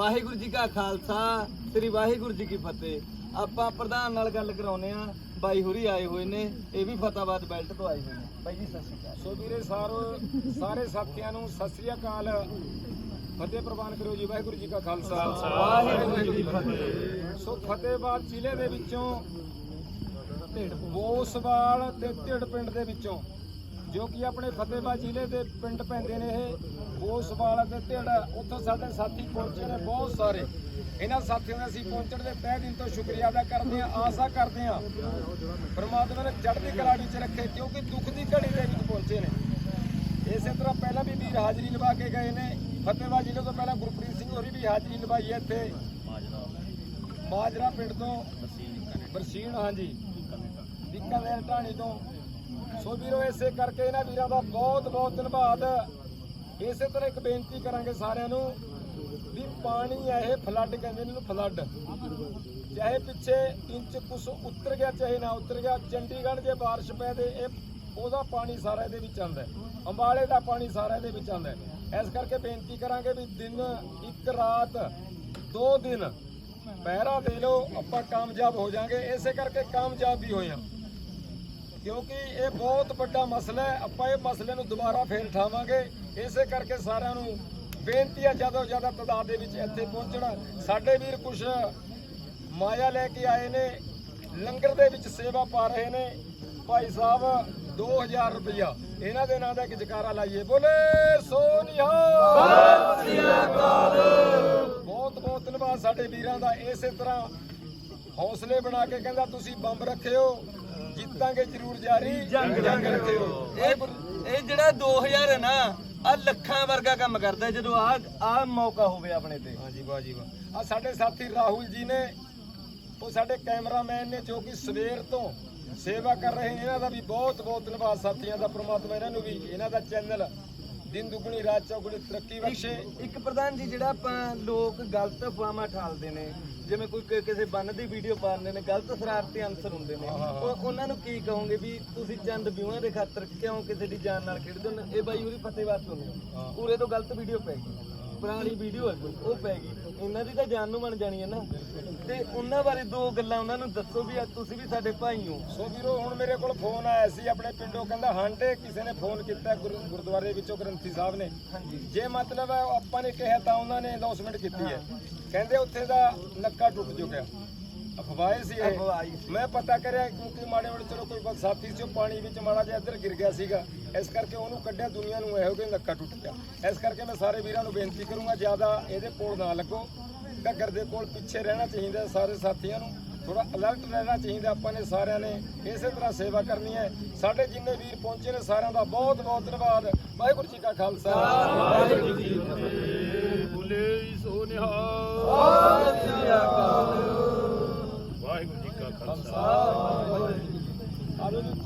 ਵਾਹਿਗੁਰੂ ਜੀ ਕਾ ਖਾਲਸਾ ਸ੍ਰੀ ਵਾਹਿਗੁਰੂ ਜੀ ਕੀ ਫਤਿਹ। ਆਪਾਂ ਪ੍ਰਧਾਨ ਨਾਲ ਗੱਲ ਕਰਾਉਨੇ ਆ ਬਾਈ ਹੁਰੀ ਆਏ ਹੋਏ ਨੇ ਇਹ ਵੀ ਫਤਾਬਾਦ ਬੈਲਟ ਤੋਂ ਆਏ ਹੋਏ ਨੇ। ਬਾਈ ਜੀ ਸਤਿ ਸ਼੍ਰੀ ਅਕਾਲ। ਸੋ ਵੀਰੇ ਸਾਰੋ ਸਾਰੇ ਸਾਥੀਆਂ ਨੂੰ ਸਤਿ ਸ੍ਰੀ ਅਕਾਲ। ਫਤਿਹ ਪ੍ਰਵਾਨ ਕਰੋ ਜੀ ਵਾਹਿਗੁਰੂ ਜੀ ਕਾ ਖਾਲਸਾ। ਵਾਹਿਗੁਰੂ ਜੀ ਕੀ ਫਤਿਹ। ਸੋ ਫਤਿਹਬਾਦ ਜ਼ਿਲ੍ਹੇ ਦੇ ਵਿੱਚੋਂ ਬੋਸਵਾਲ ਤੇ ਢਿੜ ਪਿੰਡ ਦੇ ਵਿੱਚੋਂ ਜੋ ਕਿ ਆਪਣੇ ਫਤਿਹਬਾਦ ਜ਼ਿਲ੍ਹੇ ਦੇ ਪਿੰਡ ਪੈਂਦੇ ਨੇ ਇਹ ਬੋਸਵਾਲ ਤੇ ਢਿੜ ਉੱਥੋਂ ਸਾਡੇ ਸਾਥੀ ਪਹੁੰਚੇ ਨੇ ਬਹੁਤ ਸਾਰੇ। ਇਹਨਾਂ ਸਾਥੀਆਂ ਦਾ ਅਸੀਂ ਪਹੁੰਚਣ ਦੇ ਤਹਿ ਦਿਨ ਤੋਂ ਸ਼ੁਕਰੀਆ ਅਦਾ ਕਰਦੇ ਹਾਂ, ਆਸਾ ਕਰਦੇ ਹਾਂ। ਪਰਮਾਤਮਾ ਨੇ ਚੜ੍ਹਦੀ ਕਲਾ ਵਿੱਚ ਰੱਖੇ, ਕਿਉਂਕਿ ਦੁੱਖ ਦੀ ਘੜੀ ਦੇ ਵਿੱਚ ਪਹੁੰਚੇ ਨੇ। ਇਸੇ ਤਰ੍ਹਾਂ ਪਹਿਲਾਂ ਵੀ ਵੀਰ ਹਾਜ਼ਰੀ ਲਵਾ ਕੇ ਗਏ ਨੇ। ਫਤਿਹਬਾਦ ਜ਼ਿਲ੍ਹੇ ਤੋਂ ਪਹਿਲਾਂ ਗੁਰਪ੍ਰੀਤ ਸਿੰਘ ਹੋਰੀ ਵੀ ਹਾਜ਼ਰੀ ਲਵਾਈ ਹੈ ਇੱਥੇ। ਮਾਜਰਾ ਪਿੰਡ ਤੋਂ, ਬਰਸੀਨ, ਹਾਂਜੀ। ਬੀਕਾਨੇਰ, ਢਾਣੀ ਤੋਂ। ਸੋ ਵੀਰੋ, ਇਸੇ ਕਰਕੇ ਇਹਨਾਂ ਵੀਰਾਂ ਦਾ ਬਹੁਤ ਬਹੁਤ ਧੰਨਵਾਦ। ਇਸੇ ਤਰ੍ਹਾਂ ਇੱਕ ਬੇਨਤੀ ਕਰਾਂਗੇ ਸਾਰਿਆਂ ਨੂੰ ਵੀ ਪਾਣੀ ਹੈ ਇਹ ਫਲੱਡ ਕਹਿੰਦੇ ਨੇ ਇਹਨੂੰ ਫਲੱਡ ਚਾਹੇ ਪਿੱਛੇ ਇੰਚ ਕੁਛ ਉਤਰ ਗਿਆ, ਚਾਹੇ ਨਾ ਉਤਰ ਗਿਆ, ਚੰਡੀਗੜ੍ਹ ਜੇ ਬਾਰਿਸ਼ ਪੈ ਤੇ ਇਹ ਉਹਦਾ ਪਾਣੀ ਸਾਰਾ ਇਹਦੇ ਵਿੱਚ ਆਉਂਦਾ ਅੰਬਾਲੇ ਦਾ ਪਾਣੀ ਸਾਰਾ ਇਹਦੇ ਵਿੱਚ ਆਉਂਦਾ ਇਸ ਕਰਕੇ ਬੇਨਤੀ ਕਰਾਂਗੇ ਵੀ ਦਿਨ, ਇੱਕ ਰਾਤ, ਦੋ ਦਿਨ ਪਹਿਰਾ ਦੇ ਲਓ, ਆਪਾਂ ਕਾਮਯਾਬ ਹੋ ਜਾਾਂਗੇ ਇਸੇ ਕਰਕੇ ਕਾਮਯਾਬ ਵੀ ਹੋਏ ਹਾਂ। ਕਿਉਂਕਿ ਇਹ ਬਹੁਤ ਵੱਡਾ ਮਸਲਾ ਹੈ। ਆਪਾਂ ਇਹ ਮਸਲੇ ਨੂੰ ਦੁਬਾਰਾ ਫੇਰ ਉਠਾਵਾਂਗੇ। ਇਸੇ ਕਰਕੇ ਸਾਰਿਆਂ ਨੂੰ ਬੇਨਤੀ ਹੈ ਜ਼ਿਆਦਾ ਜ਼ਿਆਦਾ ਤਾਦਾਦ ਦੇ ਵਿੱਚ ਇੱਥੇ ਪਹੁੰਚਣਾ। ਸਾਡੇ ਵੀਰ ਕੁਛ ਮਾਇਆ ਲੈ ਕੇ ਆਏ ਨੇ। ਲੰਗਰ ਦੇ ਵਿੱਚ ਸੇਵਾ ਪਾ ਰਹੇ ਨੇ। ਭਾਈ ਸਾਹਿਬ 2000 ਰੁਪਇਆ ਇਹਨਾਂ ਦੇ ਨਾਂ ਦਾ ਇੱਕ ਜਕਾਰਾ ਲਾਈਏ। ਬੋਲੇ ਸੋਨਿਹਾ ਬਹੁਤ ਬਹੁਤ ਧੰਨਵਾਦ ਸਾਡੇ ਵੀਰਾਂ ਦਾ। ਇਸੇ ਤਰ੍ਹਾਂ ਹੌਸਲੇ ਬਣਾ ਕੇ ਕਹਿੰਦਾ ਤੁਸੀਂ ਬੰਬ ਰੱਖਿਓ ਜਿੱਤਾਂਗੇ ਜ਼ਰੂਰ ਜਾਰੀ ਜੰਗ ਜੰਗ ਰੱਖਿਓ। ਇਹ ਇਹ ਜਿਹੜਾ 2000 ਹੈ ਨਾ ਆ ਲੱਖਾਂ ਵਰਗਾ ਕੰਮ ਕਰਦਾ ਜਦੋਂ ਆ ਆ ਮੌਕਾ ਹੋਵੇ ਆਪਣੇ ਤੇ। ਹਾਂਜੀ ਵਾਹ ਜੀ ਵਾਹ। ਆ ਸਾਡੇ ਸਾਥੀ ਰਾਹੁਲ ਜੀ ਨੇ ਉਹ ਸਾਡੇ ਕੈਮਰਾਮੈਨ ਨੇ ਜੋ ਕਿ ਸਵੇਰ ਤੋਂ ਸੇਵਾ ਕਰ ਰਹੇ ਨੇ। ਇਹਨਾਂ ਦਾ ਵੀ ਬਹੁਤ ਬਹੁਤ ਧੰਨਵਾਦ ਸਾਥੀਆਂ ਦਾ ਪ੍ਰਮਾਤਮਾ ਇਹਨਾਂ ਨੂੰ ਵੀ ਇਹਨਾਂ ਦਾ ਚੈਨਲ ਦਿਨ ਦੁਗਣੀ ਰਾਤ ਚੌਗੁਣੀ ਤਰੱਕੀ ਬਖਸ਼ੇ। ਇੱਕ ਪ੍ਰਧਾਨ ਜੀ ਜਿਹੜਾ ਆਪਾਂ ਲੋਕ ਗਲਤ ਅਫਵਾਹਾਂ ਠਾਲਦੇ ਨੇ ਜਿਵੇਂ ਕੋਈ ਕਿ- ਕਿਸੇ ਬੰਨ ਦੀ ਵੀਡੀਓ ਪਾਉਂਦੇ ਨੇ ਗਲਤ ਸ਼ਰਾਰਤੀ ਅਨਸਰ ਹੁੰਦੇ ਨੇ ਉਹ ਉਹਨਾਂ ਨੂੰ ਕੀ ਕਹੋਗੇ ਵੀ ਤੁਸੀਂ ਚੰਦ ਵਿਊਆਂ ਦੇ ਖਾਤਰ ਕਿਉਂ ਕਿਸੇ ਦੀ ਜਾਨ ਨਾਲ ਖੇਡਦੇ ਹੋ? ਇਹ ਬਾਈ ਉਹਦੀ ਫਤਿਹਵਾਦ ਤੋਂ ਨੇ ਪੂਰੇ ਤੋਂ ਗਲਤ ਵੀਡੀਓ ਪੈ ਗਈ। ਪੁਰਾਣੀ ਵੀਡੀਓ ਹੈ ਕੋਈ ਉਹ ਪੈ ਗਈ। ਇਹਨਾਂ ਦੀ ਤਾਂ ਜਾਨ ਨੂੰ ਬਣ ਜਾਣੀ ਹੈ ਨਾ। ਤੇ ਉਹਨਾਂ ਬਾਰੇ ਦੋ ਗੱਲਾਂ ਉਹਨਾਂ ਨੂੰ ਦੱਸੋ ਵੀ ਤੁਸੀਂ ਵੀ ਸਾਡੇ ਭਾਈ ਹੋ। ਸੋ ਵੀਰੋ ਹੁਣ ਮੇਰੇ ਕੋਲ ਫੋਨ ਆਇਆ ਸੀ ਆਪਣੇ ਪਿੰਡੋਂ ਕਹਿੰਦਾ ਹਾਂਡੇ ਕਿਸੇ ਨੇ ਫੋਨ ਕੀਤਾ ਗੁਰੂ- ਗੁਰਦੁਆਰੇ ਵਿੱਚੋਂ ਗ੍ਰੰਥੀ ਸਾਹਿਬ ਨੇ। ਹਾਂਜੀ। ਜੇ ਮਤਲਬ ਹੈ ਉਹ ਆਪਾਂ ਨੇ ਕਿਹਾ ਤਾਂ ਉਹਨਾਂ ਨੇ ਅਨਾਉਂਸਮੈਂਟ ਕੀਤੀ ਹੈ। ਕਹਿੰਦੇ ਉੱਥੇ ਦਾ ਨੱਕਾ ਟੁੱਟ ਚੁੱਕਿਆ। ਅਫਵਾਹ ਸੀ ਅਫਵਾਹ ਇਹ ਮੈਂ ਪਤਾ ਕਰਿਆ ਕਿਉਂਕਿ ਮਾੜੇ ਮੋੜੇ ਚਲੋ ਕੋਈ ਬਸ ਸਾਥੀ ਸੀ ਉਹ ਪਾਣੀ ਵਿੱਚ ਮਾੜਾ ਜਿਹਾ ਇੱਧਰ ਗਿਰ ਗਿਆ ਸੀਗਾ। ਇਸ ਕਰਕੇ ਉਹਨੂੰ ਕੱਢਿਆ ਦੁਨੀਆ ਨੂੰ ਇਹੋ ਕਿ ਨੱਕਾ ਟੁੱਟ ਗਿਆ। ਇਸ ਕਰਕੇ ਮੈਂ ਸਾਰੇ ਵੀਰਾਂ ਨੂੰ ਬੇਨਤੀ ਕਰੂੰਗਾ ਜ਼ਿਆਦਾ ਇਹਦੇ ਕੋਲ ਨਾ ਲੱਗੋ। ਘੱਗਰ ਦੇ ਕੋਲ ਪਿੱਛੇ ਰਹਿਣਾ ਚਾਹੀਦਾ ਸਾਰੇ ਸਾਥੀਆਂ ਨੂੰ। ਥੋੜਾ ਅਲਰਟ ਰਹਿਣਾ ਚਾਹੀਦਾ ਆਪਾਂ ਨੇ ਸਾਰਿਆਂ ਨੇ। ਇਸੇ ਤਰ੍ਹਾਂ ਸੇਵਾ ਕਰਨੀ ਹੈ। ਸਾਡੇ ਜਿੰਨੇ ਵੀਰ ਪਹੁੰਚੇ ਨੇ ਸਾਰਿਆਂ ਦਾ ਬਹੁਤ ਬਹੁਤ ਧੰਨਵਾਦ। ਵਾਹਿਗੁਰੂ ਜੀ ਕਾ ਖਾਲਸਾ। ਵਾਹਿਗੁਰੂ ਜੀ ਕੀ ਫਤਿਹ। ਬੋਲੇ ਸੋ ਨਿਹਾਲ